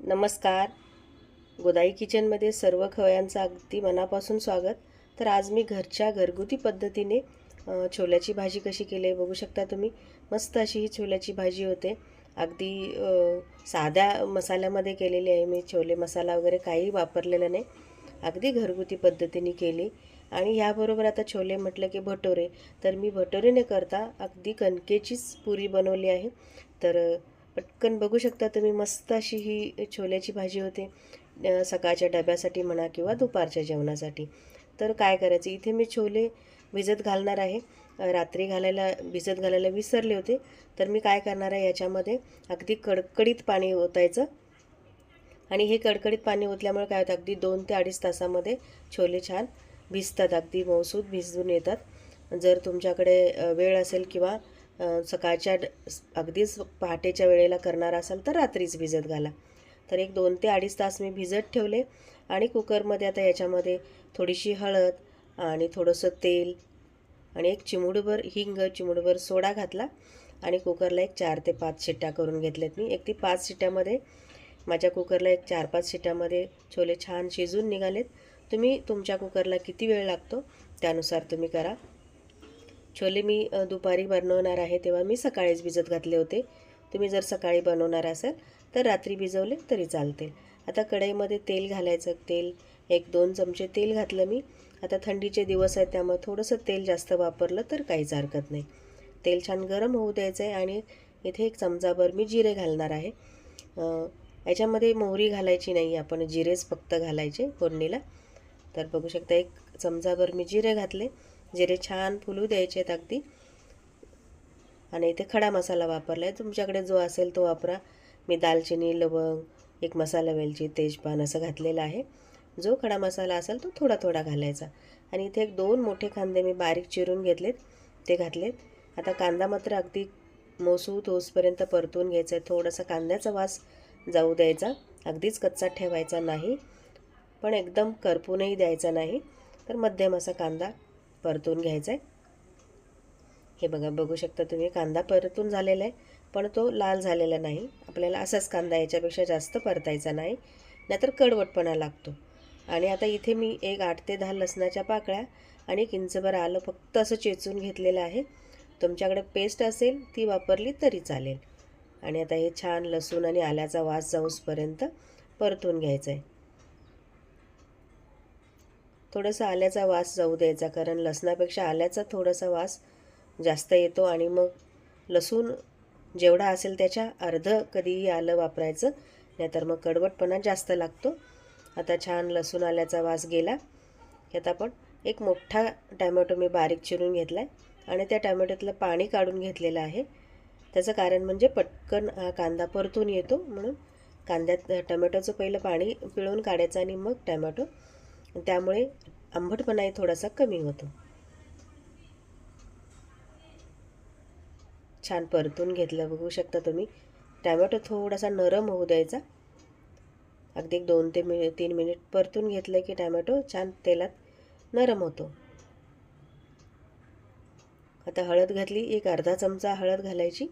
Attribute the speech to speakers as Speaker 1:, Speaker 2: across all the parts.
Speaker 1: नमस्कार. गोदाई किचनमध्ये सर्व खवयांचं अगदी मनापासून स्वागत. तर आज मी घरच्या घरगुती पद्धतीने छोल्याची भाजी कशी केली आहे बघू शकता तुम्ही. मस्त अशी ही छोल्याची भाजी होते. अगदी साध्या मसाल्यामध्ये केलेली आहे मी. छोले मसाला वगैरे काही वापरलेलं नाही. अगदी घरगुती पद्धतीने केली. आणि ह्याबरोबर आता छोले म्हटलं की भटोरे. तर मी भटोरे न करता अगदी कणकेचीच पुरी बनवली आहे. तर पटकन बघू शकता तुम्ही मस्त अशी ही छोल्याची भाजी होते सकाळच्या डब्यासाठी म्हणा किंवा दुपारच्या जेवणासाठी. तर काय करायचं इथे मी छोले भिजत घालणार आहे. रात्री घालायला भिजत घालायला विसरले होते. तर मी काय करणार आहे याच्यामध्ये अगदी कडकडीत पाणी ओतायचं. आणि हे कडकडीत पाणी ओतल्यामुळे काय होतं अगदी दोन ते अडीच तासामध्ये छोले छान भिजतात अगदी मौसूद भिजून येतात. जर तुमच्याकडे वेळ असेल किंवा सकाळच्या ड- अगदीच पहाटेच्या वेळेला करणार असाल तर रात्रीच भिजत घाला. तर एक दोन ते अडीच तास मी भिजत ठेवले आणि कुकरमध्ये आता याच्यामध्ये थोडीशी हळद आणि थोडंसं तेल आणि एक चिमुडभर हिंग चिमुडभर सोडा घातला आणि कुकरला एक चार ते पाच शिट्ट्या करून घेतल्यात मी. एक ते पाच शिट्ट्यामध्ये माझ्या कुकरला एक चार पाच शिट्ट्यामध्ये छोले छान शिजून निघालेत. तुम्ही तुमच्या कुकरला किती वेळ लागतो त्यानुसार तुम्ही करा. छोले मी दुपारी बनवणार आहे तेव्हा मी सकाळीच भिजत घातले होते. तुम्ही जर सकाळी बनवणार असाल तर रात्री भिजवले तरी चालते. आता कढईमध्ये तेल घालायचं. तेल एक दोन चमचे तेल घातलं मी. आता थंडीचे दिवस आहेत त्यामुळे थोडंसं तेल जास्त वापरलं तर काहीच हरकत नाही. तेल छान गरम होऊ द्यायचं आहे आणि इथे एक चमचाभर मी जिरे घालणार आहे. याच्यामध्ये मोहरी घालायची नाही आपण जिरेच फक्त घालायचे फोडणीला. तर बघू शकता एक चमचाभर मी जिरे घातले. जिरे छान फुलू द्यायचे आहेत अगदी. आणि इथे खडा मसाला वापरला आहे तुमच्याकडे जो असेल तो वापरा. मी दालचिनी लवंग एक मसाला वेलची तेजपान असं घातलेलं आहे. जो खडा मसाला असेल तो थोडा थोडा घालायचा. आणि इथे एक दोन मोठे कांदे मी बारीक चिरून घेतलेत. ते घातलेत. आता कांदा मात्र अगदी मोसूत होसपर्यंत परतून घ्यायचा आहे थोडासा कांद्याचा वास जाऊ द्यायचा. अगदीच कच्चा ठेवायचा नाही. पण एकदम करपूनही द्यायचा नाही. तर मध्यम असा कांदा परतून घ्यायचा आहे हे बघा बघू शकता तुम्ही कांदा परतून झालेला आहे पण तो लाल झालेला नाही. आपल्याला असाच कांदा याच्यापेक्षा जास्त परतायचा नाही नाहीतर कडवटपणा लागतो. आणि आता इथे मी एक आठ ते दहा लसणाच्या पाकळ्या आणि एक इंचभर आलं फक्त असं चेचून घेतलेलं आहे. तुमच्याकडे पेस्ट असेल ती वापरली तरी चालेल. आणि आता हे छान लसूण आणि आल्याचा वास जाऊसपर्यंत परतून घ्यायचं आहे थोडंसं आल्याचा वास जाऊ द्यायचा कारण लसणापेक्षा आल्याचा थोडासा वास जास्त येतो आणि मग लसूण जेवढा असेल त्याच्या अर्ध कधीही आलं वापरायचं नाहीतर मग कडवटपणा जास्त लागतो. आता छान लसूण आल्याचा वास गेला. यात आता आपण एक मोठा टॅमॅटो मी बारीक चिरून घेतला आहे आणि त्या टॅमॅटोतलं पाणी काढून घेतलेलं आहे. त्याचं कारण म्हणजे पटकन हा कांदा परतून येतो म्हणून कांद्यात टमॅटोचं पहिलं पाणी पिळून काढायचं आणि मग टॅमॅटो त्यामुळे आंबटपणाही थोडासा कमी होतो. छान परतून घेतलं बघू शकता तुम्ही. टॅमॅटो थोडासा नरम होऊ द्यायचा. अगदी एक दोन ते मिनि तीन मिनिट परतून घेतलं की टॅमॅटो छान तेलात नरम होतो. आता हळद घातली एक अर्धा चमचा हळद घालायची.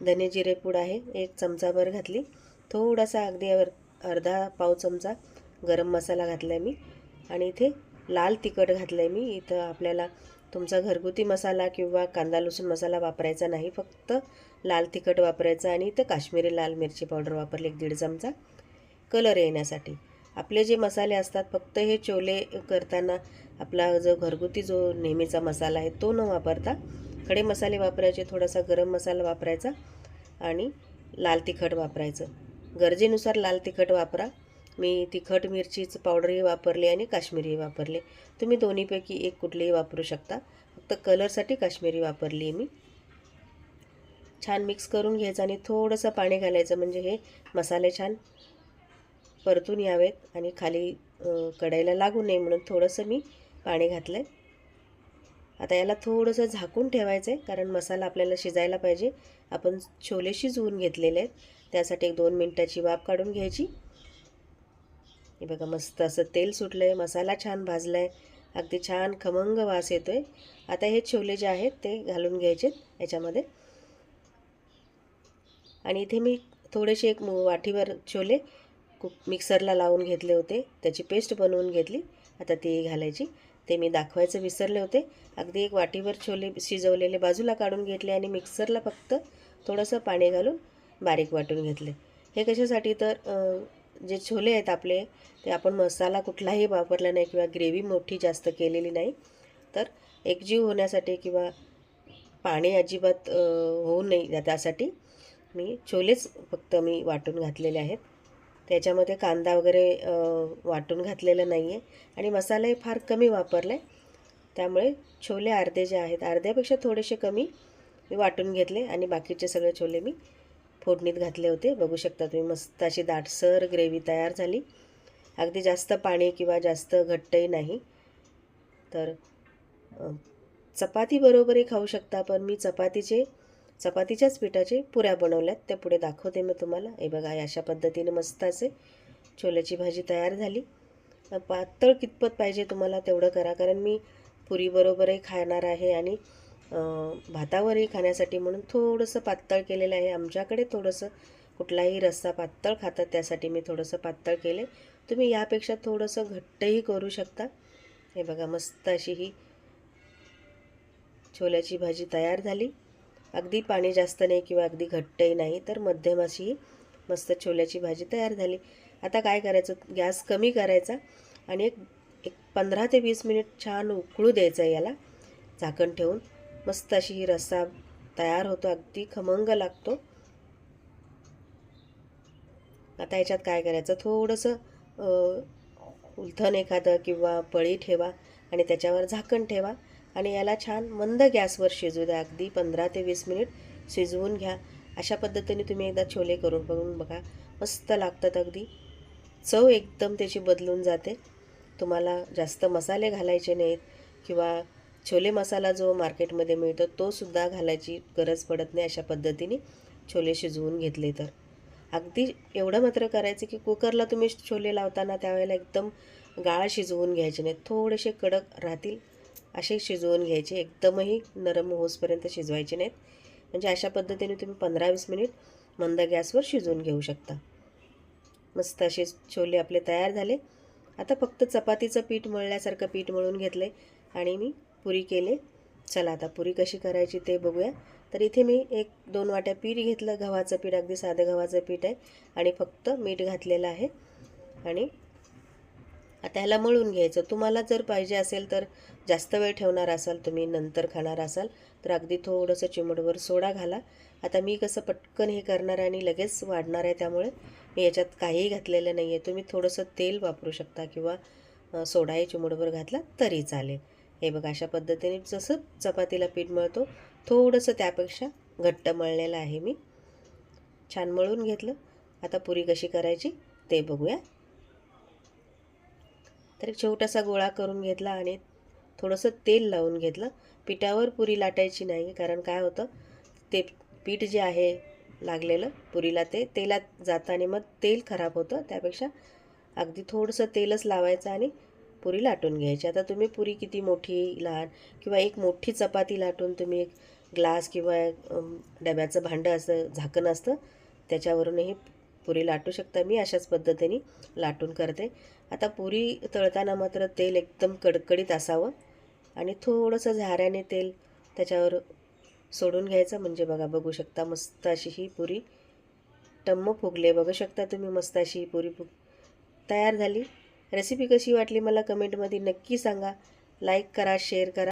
Speaker 1: धने जिरे पूड आहे एक चमचाभर घातली. थोडासा अगदी वर अर्धा पाव चमचा गरम मसाला घातला आहे मी. आणि इथे लाल तिखट घातलं आहे मी. इथं आपल्याला तुमचा घरगुती मसाला किंवा कांदा लसूण मसाला वापरायचा नाही. फक्त लाल तिखट वापरायचं आणि इथं काश्मीरी लाल मिरची पावडर वापरली एक दीड चमचा. कलर येण्यासाठी. आपले जे मसाले असतात फक्त हे चोले करताना आपला जो घरगुती जो नेहमीचा मसाला आहे तो न वापरता खडे मसाले वापरायचे थोडासा गरम मसाला वापरायचा आणि लाल तिखट वापरायचं. गरजेनुसार लाल तिखट वापरा. मी तिखट मिरचीचं पावडरही वापरली आणि काश्मीरी वापरले. तुम्ही दोन्हीपैकी एक कुठलीही वापरू शकता. फक्त कलरसाठी काश्मीरी वापरली आहे मी. छान मिक्स करून घ्यायचं आणि थोडंसं पाणी घालायचं म्हणजे हे मसाले छान परतून यावेत आणि खाली कढाईला कढईला लागू नये म्हणून थोडंसं मी पाणी घातलं आहे आता याला थोडंसं झाकून ठेवायचं आहे कारण मसाला आपल्याला शिजायला पाहिजे. आपण छोले शिजवून घेतलेले आहेत. त्यासाठी एक दोन मिनटाची वाफ काढून घ्यायची. हे बघा मस्त असं तेल सुटलं आहे मसाला छान भाजला आहे अगदी छान खमंग वास येतो आहे आता हे छोले जे आहेत ते घालून घ्यायचे याच्यामध्ये. आणि इथे मी थोडेसे एक वाठीवर छोले कुक मिक्सरला लावून घेतले होते. त्याची पेस्ट बनवून घेतली. आता ती घालायची. ते मी दाखवायचं विसरले होते. अगदी एक वाटीवर छोले शिजवलेले बाजूला काढून घेतले आणि मिक्सरला फक्त थोडंसं पाणी घालून बारीक वाटून घेतले. हे कशासाठी तर जे छोले आहेत आपले ते आपण मसाला कुठलाही वापरला नाही किंवा ग्रेव्ही मोठी जास्त केलेली नाही तर एकजीव होण्यासाठी किंवा पाणी अजिबात होऊ नये त्यासाठी मी छोलेच फक्त मी वाटून घातलेले आहेत. त्याच्यामध्ये कांदा वगैरे वाटून घातलेलं नाही आहे आणि मसालाही फार कमी वापरला. आहे त्यामुळे छोले अर्धे जे आहेत अर्ध्यापेक्षा थोडेसे कमी मी वाटून घेतले आणि बाकीचे सगळे छोले मी फोडणीत घातले होते. बघू शकता तुम्ही मस्त अशी दाटसर ग्रेव्ही तयार झाली. अगदी जास्त पाणी किंवा जास्त घट्टही नाही. तर चपातीबरोबरही खाऊ शकता पण मी चपातीचे चपातीच्याच पिठाचे पुऱ्या बनवल्यात. त्या पुढे दाखवते मी तुम्हाला. हे बघा अशा पद्धतीने मस्त असे छोल्याची भाजी तयार झाली. पातळ कितपत पाहिजे तुम्हाला तेवढं करा. कारण मी पुरीबरोबरही खाणार आहे आणि भातावरही खाण्यासाठी म्हणून थोडंसं पातळ केलेलं आहे. आमच्याकडे थोडंसं कुठलाही रस्सा पातळ खातात त्यासाठी मी थोडंसं पातळ केले. तुम्ही यापेक्षा थोडंसं घट्टही करू शकता. हे बघा मस्त अशी ही छोल्याची भाजी तयार झाली. अगदी पाणी जास्त नाही किंवा अगदी घट्टही नाही तर मध्यम अशी ही मस्त छोल्याची भाजी तयार झाली. आता काय करायचं? गॅस कमी करायचा आणि एक एक पंधरा ते वीस मिनिट छान उकळू द्यायचं याला. झाकण ठेवून. मस्त अशी ही रस्सा तयार होतो अगदी खमंग लागतो. आता याच्यात काय करायचं? थोडंसं उलथन उलथण एखादं किंवा पळी ठेवा आणि त्याच्यावर झाकण ठेवा आणि याला छान मंद गॅसवर शिजू द्या. अगदी पंधरा ते वीस मिनिट शिजवून घ्या. अशा पद्धतीने तुम्ही एकदा छोले करून बघून बघा. मस्त लागतात अगदी. चव एकदम त्याची बदलून जाते. तुम्हाला जास्त मसाले घालायचे नाहीत किंवा छोले मसाला जो मार्केटमध्ये मिळतो तो सुद्धा घालायची गरज पडत नाही अशा पद्धतीने छोले शिजवून घेतले तर. अगदी एवढं मात्र करायचं की कुकरला तुम्ही छोले लावताना त्यावेळेला एकदम गाळ शिजवून घ्यायचे नाहीत. थोडेसे कडक राहतील असे शिजवून घ्यायचे. एकदमही नरम होसपर्यंत शिजवायचे नाहीत. म्हणजे अशा पद्धतीने तुम्ही पंधरा वीस मिनिट मंद गॅसवर शिजवून घेऊ शकता. मस्त असे छोले आपले तयार झाले. आता फक्त चपातीचं पीठ मळल्यासारखं पीठ मळून घेतलं आणि मी पुरी केले. चला आता पुरी कशी करायची ते बघूया. तर इथे मी एक दोन वाट्या पीठ घेतलं. गव्हाचं पीठ अगदी साधं गव्हाचं पीठ आहे. आणि फक्त मीठ घातलेलं आहे. आणि आता ह्याला मळून घ्यायचं. तुम्हाला जर पाहिजे असेल तर जास्त वेळ ठेवणार असाल तुम्ही नंतर खाणार असाल तर अगदी थोडंसं चिमडवर सोडा घाला. आता मी कसं पटकन हे करणार आहे आणि लगेच वाढणार आहे त्यामुळे मी याच्यात काहीही घातलेलं नाही आहे तुम्ही थोडंसं तेल वापरू शकता किंवा सोडाही चिमडवर घातला तरी चालेल. हे बघा अशा पद्धतीने जसं चपातीला पीठ मळतो थोडंसं त्यापेक्षा घट्ट मळलेलं आहे मी. छान मळून घेतलं. आता पुरी कशी करायची ते बघूया. तर एक छोटासा गोळा करून घेतला आणि थोडंसं तेल लावून घेतलं. पिठावर पुरी लाटायची नाही कारण काय होतं ते पीठ जे आहे लागलेलं पुरीला ते तेलात जातं आणि मग तेल खराब होतं. त्यापेक्षा अगदी थोडंसं तेलच लावायचं आणि पुरी लाटून घ्यायची. आता तुम्ही पुरी किती मोठी लहान किंवा एक मोठी चपाती लाटून तुम्ही एक ग्लास किंवा डब्याचं भांडं असं झाकण असतं त्याच्यावरूनही पुरी लाटू शकता. मी अशाच पद्धतीने लाटून करते. आता पुरी तळताना मात्र तेल एकदम कडकडीत असावं आणि थोडंसं झाऱ्याने तेल त्याच्यावर सोडून घ्यायचं. म्हणजे बघा बघू शकता मस्त अशी ही पुरी टम्म फुगले बघू शकता तुम्ही मस्त अशी ही पुरी फुग तयार झाली. रेसिपी कशी वाटली मला कमेंटमध्ये नक्की सांगा. लाईक करा शेअर करा.